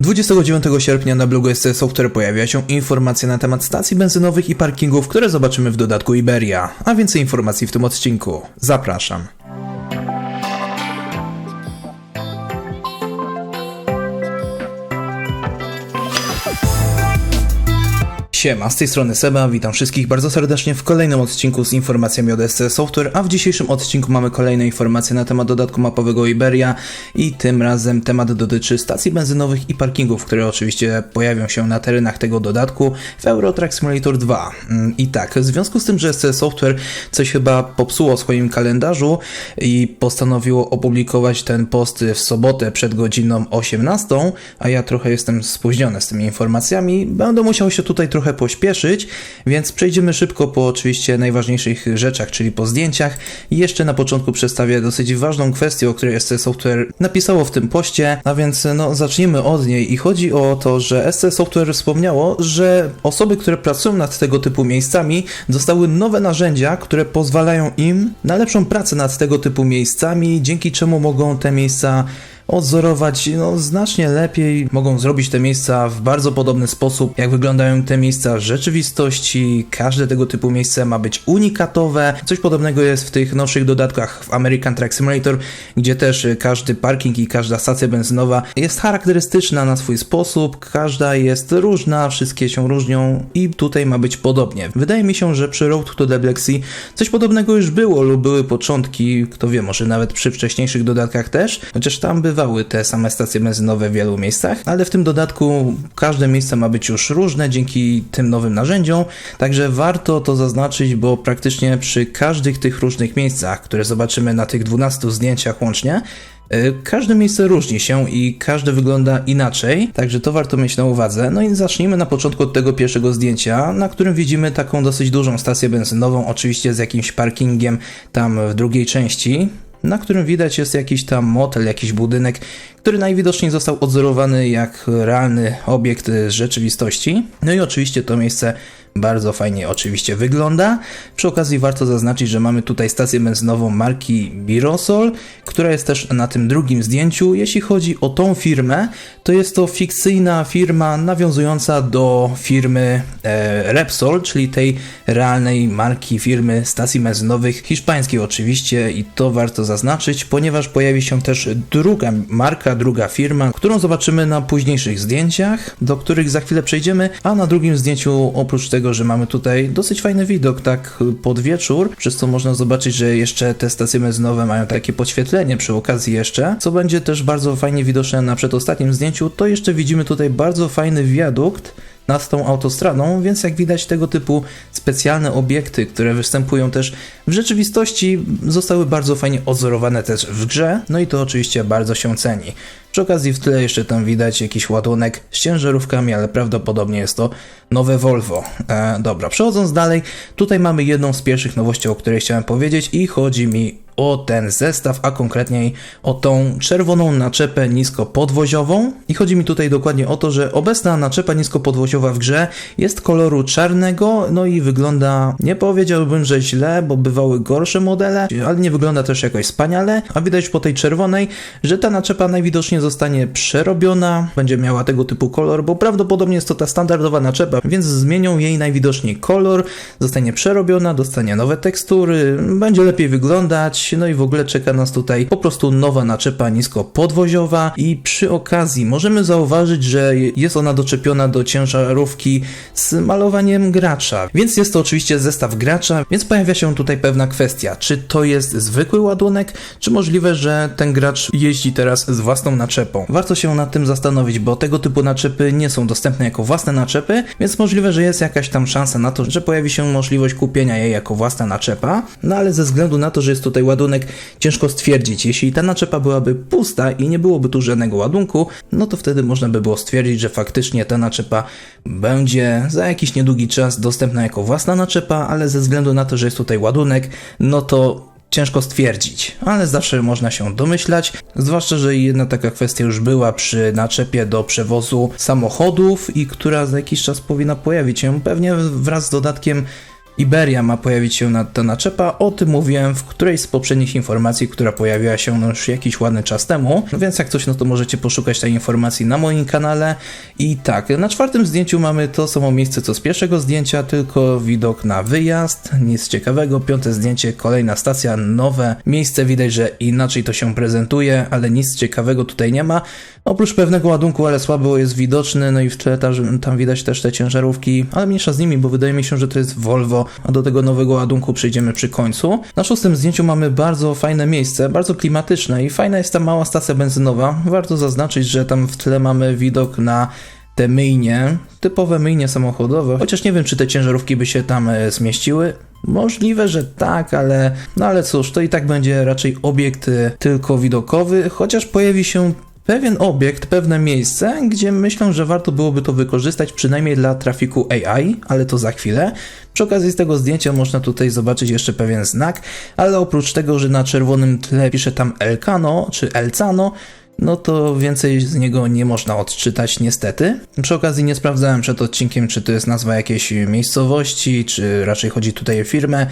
29 sierpnia na blogu SC Software pojawia się informacja na temat stacji benzynowych i parkingów, które zobaczymy w dodatku Iberia. A więcej informacji w tym odcinku. Zapraszam. Siema, z tej strony Seba, witam wszystkich bardzo serdecznie w kolejnym odcinku z informacjami od SC Software, a w dzisiejszym odcinku mamy kolejne informacje na temat dodatku mapowego Iberia i tym razem temat dotyczy stacji benzynowych i parkingów, które oczywiście pojawią się na terenach tego dodatku w Eurotrack Simulator 2. Mm, I tak, w związku z tym, że SC Software coś chyba popsuło w swoim kalendarzu i postanowiło opublikować ten post w sobotę przed godziną 18, a ja trochę jestem spóźniony z tymi informacjami, będę musiał się tutaj trochę pośpieszyć, więc przejdziemy szybko po oczywiście najważniejszych rzeczach, czyli po zdjęciach. I jeszcze na początku przedstawię dosyć ważną kwestię, o której SC Software napisało w tym poście, a więc no zaczniemy od niej i chodzi o to, że SC Software wspomniało, że osoby, które pracują nad tego typu miejscami dostały nowe narzędzia, które pozwalają im na lepszą pracę nad tego typu miejscami, dzięki czemu mogą te miejsca odzorować no, znacznie lepiej. Mogą zrobić te miejsca w bardzo podobny sposób, jak wyglądają te miejsca w rzeczywistości. Każde tego typu miejsce ma być unikatowe. Coś podobnego jest w tych nowszych dodatkach w American Truck Simulator, gdzie też każdy parking i każda stacja benzynowa jest charakterystyczna na swój sposób. Każda jest różna, wszystkie się różnią i tutaj ma być podobnie. Wydaje mi się, że przy Road to the coś podobnego już było lub były początki, kto wie, może nawet przy wcześniejszych dodatkach też, chociaż tam bywały te same stacje benzynowe w wielu miejscach, ale w tym dodatku każde miejsce ma być już różne dzięki tym nowym narzędziom, także warto to zaznaczyć, bo praktycznie przy każdych tych różnych miejscach, które zobaczymy na tych 12 zdjęciach łącznie, y, Każde miejsce różni się i każde wygląda inaczej, także to warto mieć na uwadze. No i zacznijmy na początku od tego pierwszego zdjęcia, na którym widzimy taką dosyć dużą stację benzynową, oczywiście z jakimś parkingiem tam w drugiej części na którym widać jest jakiś tam motel, jakiś budynek, który najwidoczniej został odzorowany jak realny obiekt rzeczywistości. No i oczywiście to miejsce bardzo fajnie oczywiście wygląda. Przy okazji warto zaznaczyć, że mamy tutaj stację benzynową marki Birosol, która jest też na tym drugim zdjęciu. Jeśli chodzi o tą firmę, to jest to fikcyjna firma nawiązująca do firmy e, Repsol, czyli tej realnej marki firmy stacji benzynowych, hiszpańskiej oczywiście i to warto zaznaczyć, ponieważ pojawi się też druga marka, druga firma, którą zobaczymy na późniejszych zdjęciach, do których za chwilę przejdziemy, a na drugim zdjęciu oprócz tego że mamy tutaj dosyć fajny widok, tak pod wieczór, przez co można zobaczyć, że jeszcze te stacje benzynowe mają takie podświetlenie przy okazji jeszcze, co będzie też bardzo fajnie widoczne na przedostatnim zdjęciu, to jeszcze widzimy tutaj bardzo fajny wiadukt, nad tą autostradą, więc jak widać tego typu specjalne obiekty, które występują też w rzeczywistości, zostały bardzo fajnie odzorowane też w grze, no i to oczywiście bardzo się ceni. Przy okazji w tle jeszcze tam widać jakiś ładunek z ciężarówkami, ale prawdopodobnie jest to nowe Volvo. E, dobra, przechodząc dalej, tutaj mamy jedną z pierwszych nowości, o której chciałem powiedzieć i chodzi mi o ten zestaw, a konkretniej o tą czerwoną naczepę niskopodwoziową. I chodzi mi tutaj dokładnie o to, że obecna naczepa niskopodwoziowa w grze jest koloru czarnego, no i wygląda, nie powiedziałbym, że źle, bo bywały gorsze modele, ale nie wygląda też jakoś wspaniale, a widać po tej czerwonej, że ta naczepa najwidoczniej zostanie przerobiona, będzie miała tego typu kolor, bo prawdopodobnie jest to ta standardowa naczepa, więc zmienią jej najwidoczniej kolor, zostanie przerobiona, dostanie nowe tekstury, będzie lepiej wyglądać, no i w ogóle czeka nas tutaj po prostu nowa naczepa niskopodwoziowa i przy okazji możemy zauważyć, że jest ona doczepiona do ciężarówki z malowaniem gracza, więc jest to oczywiście zestaw gracza, więc pojawia się tutaj pewna kwestia, czy to jest zwykły ładunek, czy możliwe, że ten gracz jeździ teraz z własną naczepą. Warto się nad tym zastanowić, bo tego typu naczepy nie są dostępne jako własne naczepy, więc możliwe, że jest jakaś tam szansa na to, że pojawi się możliwość kupienia jej jako własna naczepa, no ale ze względu na to, że jest tutaj ładunek, ciężko stwierdzić. Jeśli ta naczepa byłaby pusta i nie byłoby tu żadnego ładunku, no to wtedy można by było stwierdzić, że faktycznie ta naczepa będzie za jakiś niedługi czas dostępna jako własna naczepa, ale ze względu na to, że jest tutaj ładunek, no to ciężko stwierdzić, ale zawsze można się domyślać, zwłaszcza, że jedna taka kwestia już była przy naczepie do przewozu samochodów i która za jakiś czas powinna pojawić się pewnie wraz z dodatkiem Iberia ma pojawić się na, ta naczepa, o tym mówiłem w którejś z poprzednich informacji, która pojawiła się już jakiś ładny czas temu, no więc jak coś, no to możecie poszukać tej informacji na moim kanale. I tak, na czwartym zdjęciu mamy to samo miejsce co z pierwszego zdjęcia, tylko widok na wyjazd, nic ciekawego. Piąte zdjęcie, kolejna stacja, nowe miejsce, widać, że inaczej to się prezentuje, ale nic ciekawego tutaj nie ma. Oprócz pewnego ładunku, ale słabo jest widoczny, no i w tle tam widać też te ciężarówki, ale mniejsza z nimi, bo wydaje mi się, że to jest Volvo, a do tego nowego ładunku przejdziemy przy końcu. Na szóstym zdjęciu mamy bardzo fajne miejsce, bardzo klimatyczne i fajna jest ta mała stacja benzynowa. Warto zaznaczyć, że tam w tle mamy widok na te myjnie, typowe myjnie samochodowe, chociaż nie wiem, czy te ciężarówki by się tam e, zmieściły. Możliwe, że tak, ale no ale cóż, to i tak będzie raczej obiekt e, tylko widokowy, chociaż pojawi się pewien obiekt, pewne miejsce, gdzie myślę, że warto byłoby to wykorzystać przynajmniej dla trafiku AI, ale to za chwilę. Przy okazji z tego zdjęcia można tutaj zobaczyć jeszcze pewien znak, ale oprócz tego, że na czerwonym tle pisze tam Elcano czy Elcano, no to więcej z niego nie można odczytać niestety. Przy okazji nie sprawdzałem przed odcinkiem, czy to jest nazwa jakiejś miejscowości, czy raczej chodzi tutaj o firmę,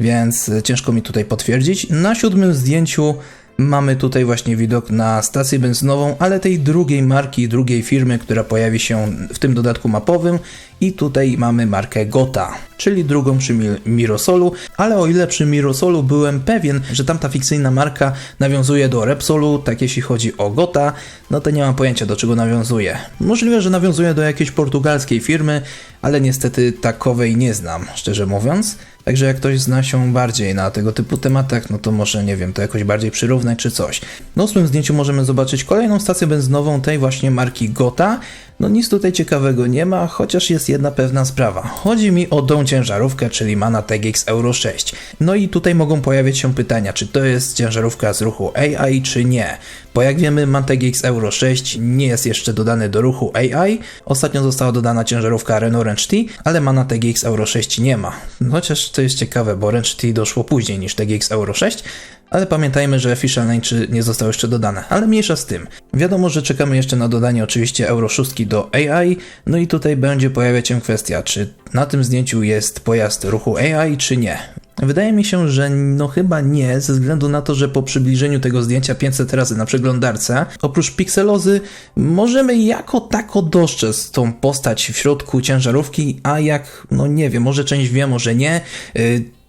więc ciężko mi tutaj potwierdzić. Na siódmym zdjęciu mamy tutaj właśnie widok na stację benzynową, ale tej drugiej marki, drugiej firmy, która pojawi się w tym dodatku mapowym. I tutaj mamy markę Gota, czyli drugą przy Mi- Mirosolu, ale o ile przy Mirosolu byłem pewien, że tamta fikcyjna marka nawiązuje do Repsolu, tak jeśli chodzi o Gota, no to nie mam pojęcia do czego nawiązuje. Możliwe, że nawiązuje do jakiejś portugalskiej firmy, ale niestety takowej nie znam, szczerze mówiąc. Także jak ktoś zna się bardziej na tego typu tematach, no to może, nie wiem, to jakoś bardziej przyrównać czy coś. Na ósmym zdjęciu możemy zobaczyć kolejną stację benzynową tej właśnie marki Gota. No nic tutaj ciekawego nie ma, chociaż jest jedna pewna sprawa. Chodzi mi o tą ciężarówkę, czyli Mana TGX Euro 6. No i tutaj mogą pojawiać się pytania, czy to jest ciężarówka z ruchu AI, czy nie. Bo jak wiemy, Man TGX Euro 6 nie jest jeszcze dodany do ruchu AI. Ostatnio została dodana ciężarówka Renault Range T, ale Mana TGX Euro 6 nie ma. Chociaż to jest ciekawe, bo Range T doszło później niż TGX Euro 6, ale pamiętajmy, że Official 3 nie zostało jeszcze dodane, ale mniejsza z tym. Wiadomo, że czekamy jeszcze na dodanie oczywiście Euro 6 do AI, no i tutaj będzie pojawiać się kwestia, czy na tym zdjęciu jest pojazd ruchu AI, czy nie. Wydaje mi się, że no chyba nie, ze względu na to, że po przybliżeniu tego zdjęcia 500 razy na przeglądarce, oprócz pikselozy, możemy jako tako dostrzec tą postać w środku ciężarówki, a jak, no nie wiem, może część wie, może nie.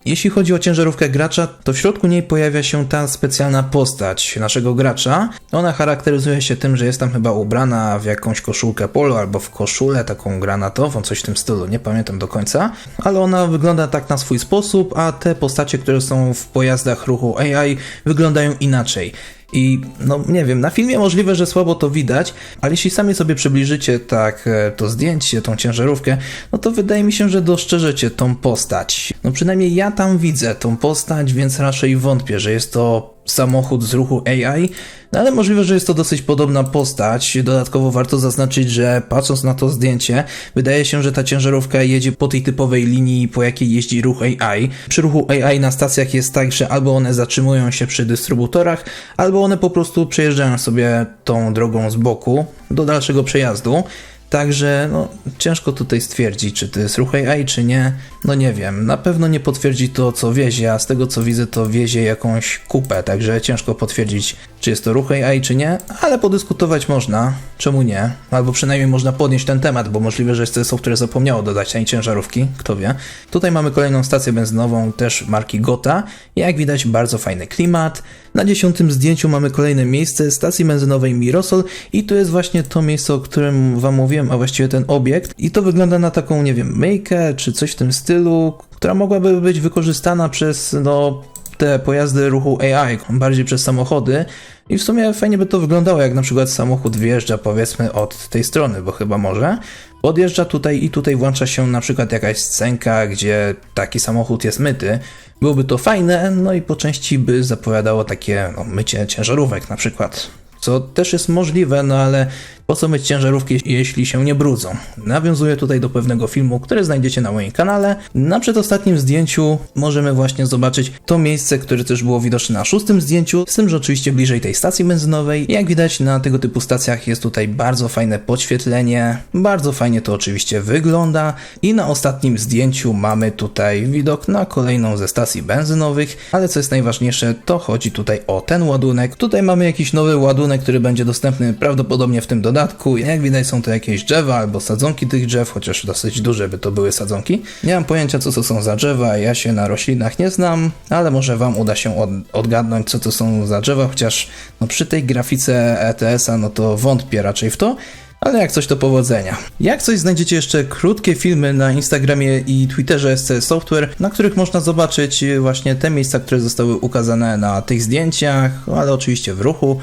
Jeśli chodzi o ciężarówkę gracza, to w środku niej pojawia się ta specjalna postać naszego gracza. Ona charakteryzuje się tym, że jest tam chyba ubrana w jakąś koszulkę polo albo w koszulę taką granatową, coś w tym stylu, nie pamiętam do końca, ale ona wygląda tak na swój sposób, a te postacie, które są w pojazdach ruchu AI wyglądają inaczej. I no nie wiem, na filmie możliwe, że słabo to widać, ale jeśli sami sobie przybliżycie tak e, to zdjęcie, tą ciężarówkę, no to wydaje mi się, że dostrzeżecie tą postać. No przynajmniej ja tam widzę tą postać, więc raczej wątpię, że jest to samochód z ruchu AI, no ale możliwe, że jest to dosyć podobna postać. Dodatkowo warto zaznaczyć, że patrząc na to zdjęcie, wydaje się, że ta ciężarówka jedzie po tej typowej linii, po jakiej jeździ ruch AI. Przy ruchu AI na stacjach jest tak, że albo one zatrzymują się przy dystrybutorach, albo one po prostu przejeżdżają sobie tą drogą z boku do dalszego przejazdu. Także no, ciężko tutaj stwierdzić, czy to jest ruch AI, czy nie. No nie wiem, na pewno nie potwierdzi to, co wiezie, a z tego co widzę, to wiezie jakąś kupę, także ciężko potwierdzić, czy jest to ruch AI, czy nie, ale podyskutować można, czemu nie? Albo przynajmniej można podnieść ten temat, bo możliwe, że jest software zapomniało dodać tej ciężarówki, kto wie. Tutaj mamy kolejną stację benzynową, też marki Gota. Jak widać, bardzo fajny klimat. Na dziesiątym zdjęciu mamy kolejne miejsce stacji benzynowej Mirosol i to jest właśnie to miejsce, o którym wam mówiłem, a właściwie ten obiekt. I to wygląda na taką, nie wiem, myjkę czy coś w tym stylu, która mogłaby być wykorzystana przez, no, te pojazdy ruchu AI, bardziej przez samochody. I w sumie fajnie by to wyglądało, jak na przykład samochód wjeżdża powiedzmy od tej strony, bo chyba może. Podjeżdża tutaj i tutaj włącza się na przykład jakaś scenka, gdzie taki samochód jest myty. Byłoby to fajne, no i po części by zapowiadało takie no, mycie ciężarówek na przykład. Co też jest możliwe, no ale Po co mieć ciężarówki, jeśli się nie brudzą? Nawiązuję tutaj do pewnego filmu, który znajdziecie na moim kanale. Na przedostatnim zdjęciu możemy właśnie zobaczyć to miejsce, które też było widoczne na szóstym zdjęciu, z tym, że oczywiście bliżej tej stacji benzynowej. Jak widać na tego typu stacjach jest tutaj bardzo fajne podświetlenie, bardzo fajnie to oczywiście wygląda i na ostatnim zdjęciu mamy tutaj widok na kolejną ze stacji benzynowych, ale co jest najważniejsze, to chodzi tutaj o ten ładunek. Tutaj mamy jakiś nowy ładunek, który będzie dostępny prawdopodobnie w tym dodatku. Jak widać są to jakieś drzewa albo sadzonki tych drzew, chociaż dosyć duże by to były sadzonki. Nie mam pojęcia co to są za drzewa, ja się na roślinach nie znam, ale może wam uda się od, odgadnąć co to są za drzewa, chociaż no przy tej grafice ETS-a no to wątpię raczej w to. Ale jak coś to powodzenia. Jak coś znajdziecie jeszcze krótkie filmy na Instagramie i Twitterze SC Software, na których można zobaczyć właśnie te miejsca, które zostały ukazane na tych zdjęciach, ale oczywiście w ruchu.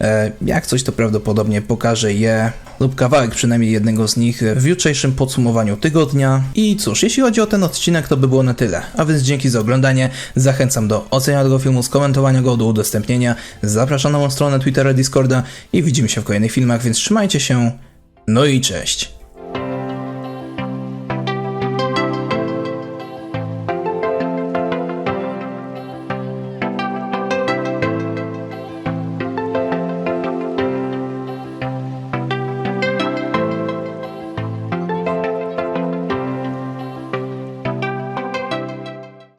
E, Jak coś to prawdopodobnie pokażę je lub kawałek przynajmniej jednego z nich w jutrzejszym podsumowaniu tygodnia. I cóż, jeśli chodzi o ten odcinek, to by było na tyle. A więc dzięki za oglądanie. Zachęcam do oceniania tego filmu, skomentowania go, do udostępnienia. Zapraszam na moją stronę Twittera, Discorda i widzimy się w kolejnych filmach, więc trzymajcie się. No i cześć.